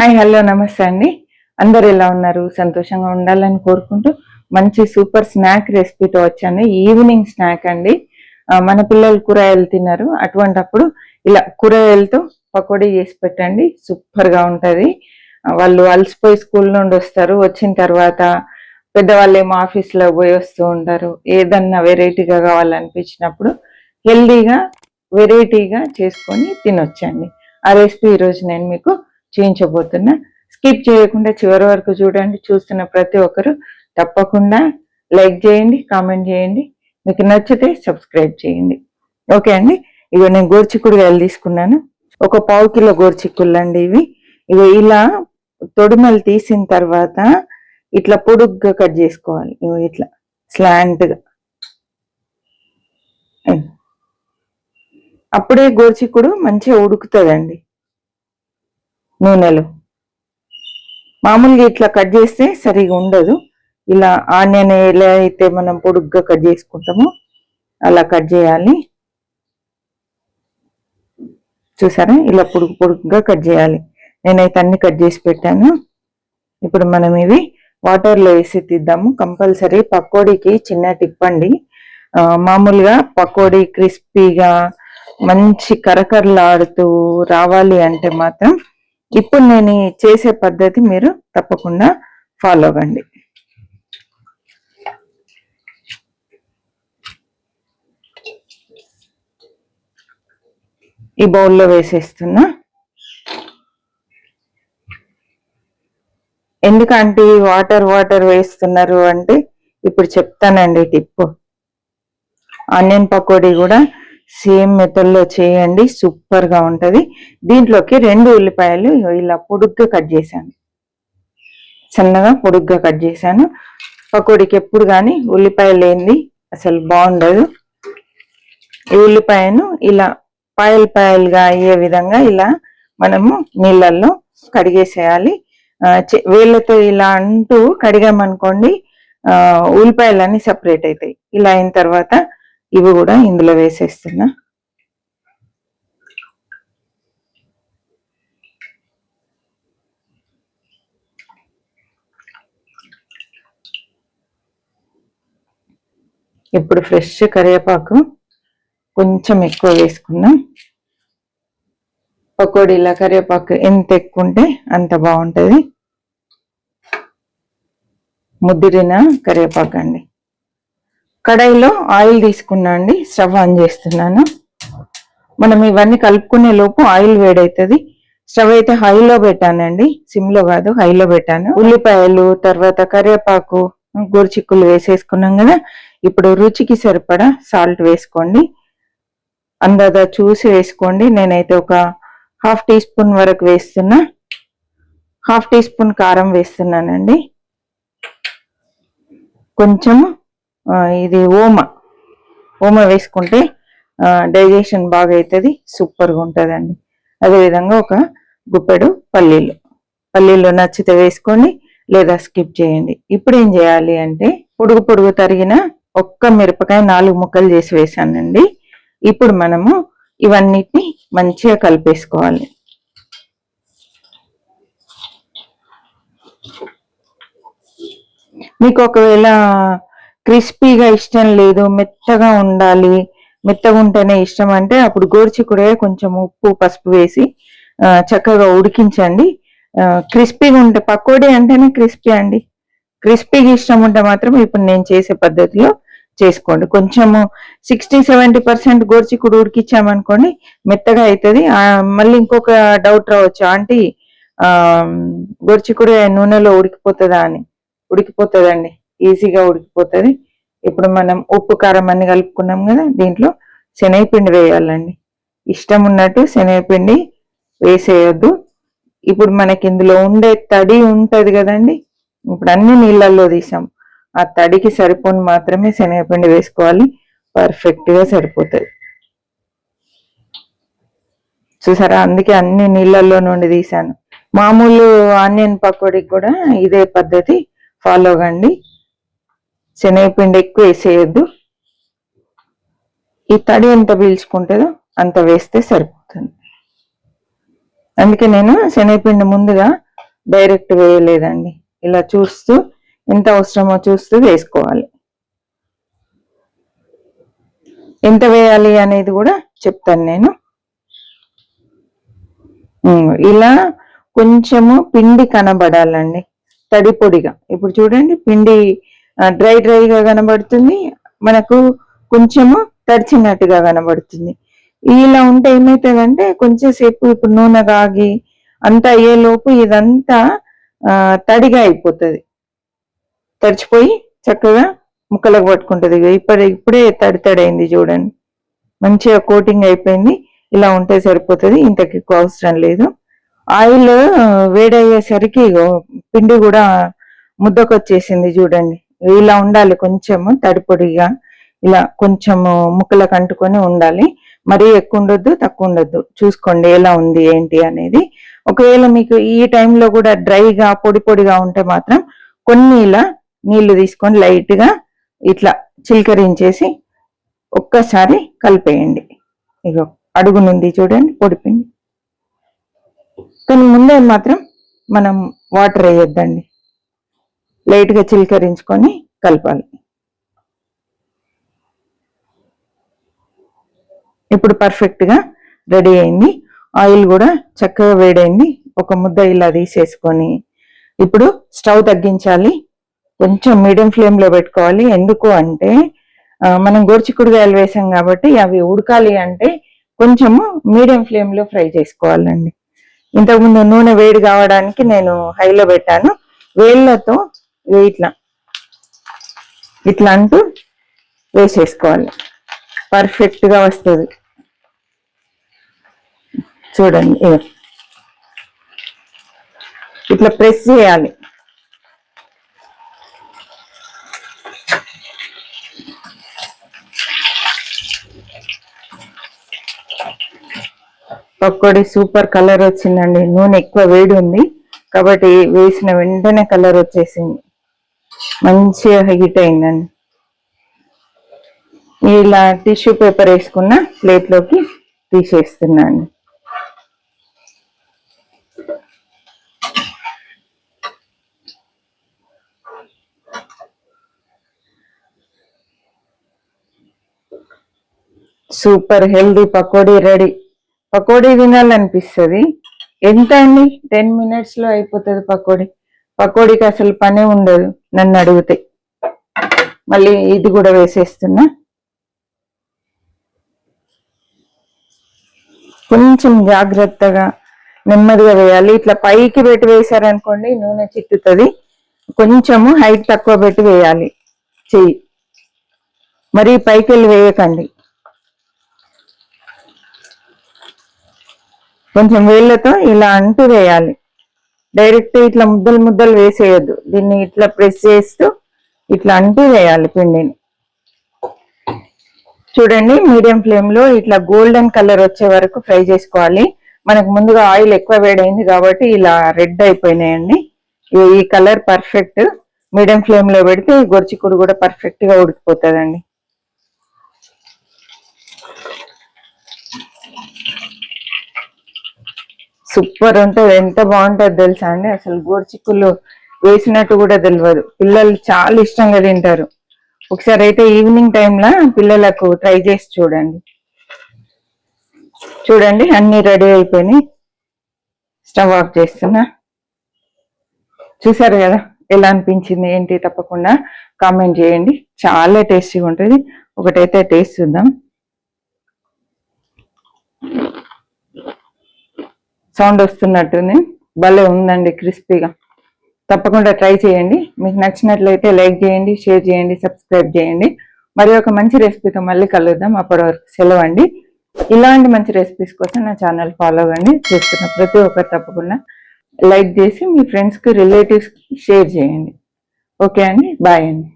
Hi hello నమస్తే అండి. అందరు ఎలా ఉన్నారు? సంతోషంగా ఉండాలని కోరుకుంటూ మంచి సూపర్ స్నాక్ రెసిపీతో వచ్చాను. ఈవినింగ్ స్నాక్ అండి. మన పిల్లలు కూరగాయలు తిన్నారు. అటువంటప్పుడు ఇలా కూరగాయలతో పకోడీ చేసి పెట్టండి. సూపర్గా ఉంటుంది. వాళ్ళు అలసిపోయి స్కూల్ నుండి వస్తారు. వచ్చిన తర్వాత పెద్దవాళ్ళు ఏమో ఆఫీస్లో పోయి వస్తూ ఉంటారు. ఏదన్నా వెరైటీగా కావాలనిపించినప్పుడు హెల్దీగా వెరైటీగా చేసుకొని తినొచ్చండి. ఆ రెసిపీ ఈరోజు నేను మీకు చూపించబోతున్నా స్కిప్ చేయకుండా చివరి వరకు చూడండి చూస్తున్న ప్రతి ఒక్కరు తప్పకుండా లైక్ చేయండి కామెంట్ చేయండి. మీకు నచ్చితే సబ్స్క్రైబ్ చేయండి. ఓకే అండి? ఇవి నేను గోరుచిక్కుడుగాయలు తీసుకున్నాను. ఒక పావు కిలో గోర్చిక్కుళ్ళు అండి ఇవి. ఇవి ఇలా తొడిమలు తీసిన తర్వాత ఇట్లా పొడుగ్గా కట్ చేసుకోవాలి. ఇవి ఇట్లా స్లాంట్గా అప్పుడే గోర్చిక్కుడు మంచిగా ఉడుకుతుందండి. నూనెలు. మామూలుగా ఇట్లా కట్ చేస్తే సరిగా ఉండదు. ఇలా ఆనియన్ ఎలా అయితే మనం పొడుగ్గా కట్ చేసుకుంటామో అలా కట్ చేయాలి. చూసారా? ఇలా పొడుగు పొడుగ్గా కట్ చేయాలి. నేనైతే అన్ని కట్ చేసి పెట్టాను. ఇప్పుడు మనం ఇవి వాటర్లో వేసి తీద్దాము. కంపల్సరీ పకోడీకి చిన్న టిప్ అండి. మామూలుగా పకోడీ క్రిస్పీగా మంచి కరకరలాడుతూ రావాలి అంటే మాత్రం ఇప్పుడు నేను చేసే పద్ధతి మీరు తప్పకుండా ఫాలో అవ్వండి ఈ బౌల్లో వేసేస్తున్నా ఎందుకంటే వాటర్ వాటర్ వేస్తున్నారు అంటే ఇప్పుడు చెప్తానండి టిప్పు. ఆనియన్ పకోడీ కూడా సేమ్ మెథడ్లో చేయండి సూపర్గా ఉంటుంది. దీంట్లోకి రెండు ఉల్లిపాయలు ఇలా పొడుగ్గా కట్ చేశాను. సన్నగా పొడుగ్గా కట్ చేశాను. పకోడీకి ఎప్పుడు కానీ ఉల్లిపాయ లేనిది అసలు బాగుండదు. ఈ ఉల్లిపాయను ఇలా పాయలు పాయలుగా అయ్యే విధంగా ఇలా మనము నీళ్ళల్లో కడిగేసేయాలి. వేళ్ళతో ఇలా అంటూ కడిగామనుకోండి ఉల్లిపాయలన్నీ సపరేట్ అవుతాయి ఇలా అయిన తర్వాత ఇవి కూడా ఇందులో వేసేస్తున్నా. ఇప్పుడు ఫ్రెష్ కరివేపాకు కొంచెం ఎక్కువ వేసుకుందాం. పకోడీల కరివేపాకు ఎంత ఎక్కువ ఉంటే అంత బాగుంటుంది. ముదిరిన కరివేపాకు అండి కడాయిలో ఆయిల్ తీసుకున్నా అండి స్టవ్ ఆన్ చేస్తున్నాను. మనం ఇవన్నీ కలుపుకునే లోపు ఆయిల్ వేడవుతుంది స్టవ్ అయితే హైలో పెట్టానండి సిమ్లో కాదు హైలో పెట్టాను. ఉల్లిపాయలు తర్వాత కరివేపాకు గోరుచిక్కులు వేసేసుకున్నాం కదా. ఇప్పుడు రుచికి సరిపడా సాల్ట్ వేసుకోండి. అందాదా చూసి వేసుకోండి. నేనైతే ఒక హాఫ్ టీ స్పూన్ వరకు వేస్తున్నా. హాఫ్ టీ స్పూన్ కారం వేస్తున్నానండి. కొంచెం ఇది ఓమ. ఓమ వేసుకుంటే డైజెషన్ బాగా అవుతుంది సూపర్గా ఉంటుందండి అదేవిధంగా ఒక గుప్పెడు పల్లీలు. పల్లీలు నచ్చితే వేసుకోండి లేదా స్కిప్ చేయండి. ఇప్పుడు ఏం చేయాలి అంటే పొడుగు పొడుగు తరిగిన ఒక్క మిరపకాయ నాలుగు ముక్కలు చేసి వేసానండి. ఇప్పుడు మనము ఇవన్నిటిని మంచిగా కలిపేసుకోవాలి. మీకు ఒకవేళ క్రిస్పీగా ఇష్టం లేదు మెత్తగా ఉండాలి. మెత్తగా ఉంటేనే ఇష్టం అంటే అప్పుడు గోరుచిక్కుడే కొంచెం ఉప్పు పసుపు వేసి చక్కగా ఉడికించండి. క్రిస్పీగా ఉంటే పకోడీ అంటేనే క్రిస్పీ అండి. క్రిస్పీగా ఇష్టం ఉంటే మాత్రం ఇప్పుడు నేను చేసే పద్ధతిలో చేసుకోండి. కొంచెము సిక్స్టీ సెవెంటీ పర్సెంట్ గోరుచిక్కుడు ఉడికిచ్చామనుకోండి మెత్తగా అవుతుంది మళ్ళీ ఇంకొక డౌట్ రావచ్చు. ఆంటీ ఆ నూనెలో ఉడికిపోతుందా అని? ఉడికిపోతుందండి. ఈజీగా ఉడికిపోతుంది. ఇప్పుడు మనం ఉప్పు కారం అన్ని కలుపుకున్నాం కదా దీంట్లో శనగపిండి వేయాలండి. ఇష్టం ఉన్నట్టు శనగపిండి వేసేయొద్దు. ఇప్పుడు మనకి ఇందులో ఉండే తడి ఉంటుంది కదండి ఇప్పుడు అన్ని నీళ్ళల్లో తీసాం. ఆ తడికి సరిపోని మాత్రమే శనగపిండి వేసుకోవాలి. పర్ఫెక్ట్గా సరిపోతుంది. చూసారా? అందుకే అన్ని నీళ్ళల్లో నుండి తీసాను. మామూలు ఆనియన్ పకోడీకి కూడా ఇదే పద్ధతి ఫాలో కండి శనగపిండి ఎక్కువ వేసేయద్దు ఈ తడి ఎంత పీల్చుకుంటుందో అంత వేస్తే సరిపోతుంది. అందుకే నేను శనగపిండి ముందుగా డైరెక్ట్ వేయలేదండి. ఇలా చూస్తూ ఎంత అవసరమో చూస్తూ వేసుకోవాలి. ఎంత వేయాలి అనేది కూడా చెప్తాను నేను. ఇలా కొంచెము పిండి కనబడాలండి. తడి పొడిగా. ఇప్పుడు చూడండి పిండి డ్రై డ్రైగా కనబడుతుంది. మనకు కొంచెము తడిచినట్టుగా కనబడుతుంది. ఇలా ఉంటే ఏమవుతుందంటే కొంచెం సేపు ఇప్పుడు నూనె కాగి అంతా అయ్యేలోపు ఇదంతా తడిగా అయిపోతుంది. తడిచిపోయి చక్కగా ముక్కలకు పట్టుకుంటుంది. ఇప్పుడు ఇప్పుడే తడి తడి చూడండి. మంచిగా కోటింగ్ అయిపోయింది. ఇలా ఉంటే సరిపోతుంది. ఇంతకు ఎక్కువ అవసరం లేదు. ఆయిల్ వేడయ్యేసరికి ఇగో పిండి కూడా ముద్దకొచ్చేసింది చూడండి. ఇలా ఉండాలి కొంచెము తడిపొడిగా. ఇలా కొంచెము ముక్కలకు అంటుకొని ఉండాలి. మరీ ఎక్కువ ఉండొద్దు తక్కువ ఉండొద్దు చూసుకోండి ఎలా ఉంది ఏంటి అనేది. ఒకవేళ మీకు ఈ టైంలో కూడా డ్రైగా పొడి పొడిగా ఉంటే మాత్రం కొన్ని ఇలా నీళ్ళు తీసుకొని లైట్గా ఇట్లా చిలకరించేసి ఒక్కసారి కలిపేయండి. ఇక అడుగు నుండి చూడండి పొడిపిండి కానీ ముందే మాత్రం మనం వాటర్ వేయొద్దండి. లైట్గా చిలకరించుకొని కలపాలి. ఇప్పుడు పర్ఫెక్ట్గా రెడీ అయింది. ఆయిల్ కూడా చక్కగా వేడైంది. ఒక ముద్ద ఇలా తీసేసుకొని ఇప్పుడు స్టవ్ తగ్గించాలి. కొంచెం మీడియం ఫ్లేమ్లో పెట్టుకోవాలి. ఎందుకు అంటే మనం గోర్చిక్కుడుగాయలు వేసాం కాబట్టి అవి ఉడకాలి అంటే కొంచెము మీడియం ఫ్లేమ్లో ఫ్రై చేసుకోవాలండి. ఇంతకుముందు నూనె వేడి కావడానికి నేను హైలో పెట్టాను. వేళ్ళతో ఇట్లా. ఇట్లా అంటూ వేసేసుకోవాలి. పర్ఫెక్ట్గా వస్తుంది. చూడండి ఇట్లా ప్రెస్ చేయాలి. పకోడీ సూపర్ కలర్ వచ్చిందండి. నూనె ఎక్కువ వేడి ఉంది. కాబట్టి వేసిన వెంటనే కలర్ వచ్చేసింది. మంచిగా హీట్ అయిందండి ఇలా టిష్యూ పేపర్ వేసుకున్న ప్లేట్లోకి తీసేస్తున్నాను. Super healthy pakodi ready. Pakodi తినాలనిపిస్తుంది. ఎంత అండి? టెన్ మినిట్స్లో అయిపోతుంది పకోడీ. పకోడీకి అసలు పనే ఉండదు నన్ను అడిగితే. మళ్ళీ ఇది కూడా వేసేస్తున్నా. కొంచెం జాగ్రత్తగా నెమ్మదిగా వేయాలి. ఇట్లా పైకి పెట్టి వేసారనుకోండి నూనె చిట్టుతుంది కొంచెము హైట్ తక్కువ పెట్టి వేయాలి. చెయ్యి. మరి పైకి వెళ్ళి వేయకండి. కొంచెం వేళ్ళతో ఇలా అంటూ వేయాలి. డైరెక్ట్ ఇట్లా ముద్దలు ముద్దలు వేసేయద్దు. దీన్ని ఇట్లా ప్రెస్ చేస్తూ ఇట్లా అంటూ వేయాలి పిండిని. చూడండి మీడియం ఫ్లేమ్లో ఇట్లా గోల్డెన్ కలర్ వచ్చే వరకు ఫ్రై చేసుకోవాలి. మనకు ముందుగా ఆయిల్ ఎక్కువ వేడైంది కాబట్టి ఇలా రెడ్ అయిపోయినాయండి. ఈ- కలర్ పర్ఫెక్ట్. మీడియం ఫ్లేమ్లో పెడితే ఈ గొరిచికుడు కూడా పర్ఫెక్ట్గా ఉడికిపోతుందండి. సూపర్ ఉంటుంది ఎంత బాగుంటుంది తెలుసా అండి? అసలు గోరుచిక్కులు వేసినట్టు కూడా తెలియదు పిల్లలు చాలా ఇష్టంగా తింటారు. ఒకసారి అయితే ఈవినింగ్ టైంలో పిల్లలకు ట్రై చేసి చూడండి. చూడండి అన్ని రెడీ అయిపోయినాయి. స్టవ్ ఆఫ్ చేస్తున్నా. చూసారు కదా ఎలా అనిపించింది ఏంటి తప్పకుండా కామెంట్ చేయండి. చాలా టేస్టీగా ఉంటుంది. ఒకటైతే టేస్ట్ చూద్దాం. సౌండ్ వస్తున్నట్టుంది. భలే ఉందండి క్రిస్పీగా. తప్పకుండా ట్రై చేయండి. మీకు నచ్చినట్లయితే లైక్ చేయండి షేర్ చేయండి సబ్స్క్రైబ్ చేయండి. మరి ఒక మంచి రెసిపీతో మళ్ళీ కలుద్దాం. అప్పటి వరకు సెలవు అండి ఇలాంటి మంచి రెసిపీస్ కోసం నా ఛానల్ ఫాలో అవ్వండి. చేస్తున్న ప్రతి ఒక్కరు తప్పకుండా లైక్ చేసి మీ ఫ్రెండ్స్కి రిలేటివ్స్కి షేర్ చేయండి. ఓకే అండి. బాయ్ అండి.